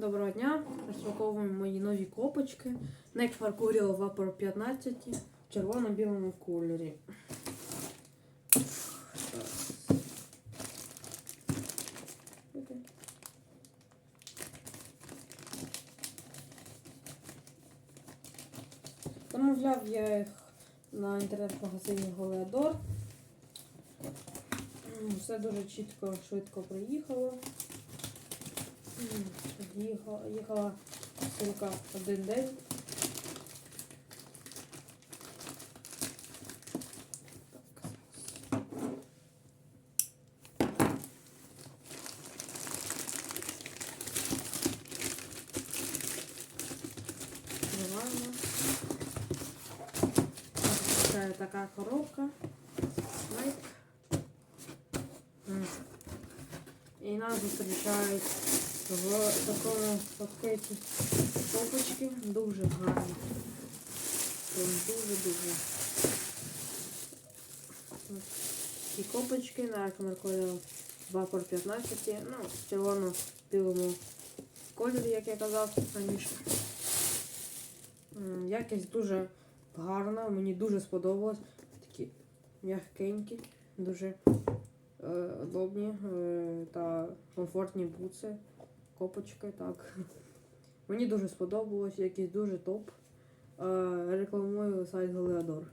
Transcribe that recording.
Доброго дня! Розпаковуємо мої нові копочки. Next Mercurial Vapor 15 в червоно-білому кольорі. Замовляв я їх на інтернет-магазині Голеадор. Все дуже чітко, швидко приїхало. Їхала, їхала сумка один день. Так. Відкриваємо. Ось така коробка. Найк. М. І нас зустрічають в такому пакеті копочки. Дуже гарні. Дуже-дуже. Ці копочки на Mercurial Vapor 15. Ну, в червоно-білому кольорі, як я казав раніше. Якість дуже гарна, мені дуже сподобалось. Такі м'якенькі, дуже е, удобні е, та комфортні бутси, копочки, так. Мені дуже сподобалось, якийсь дуже топ. Е, рекламую сайт Галеадор.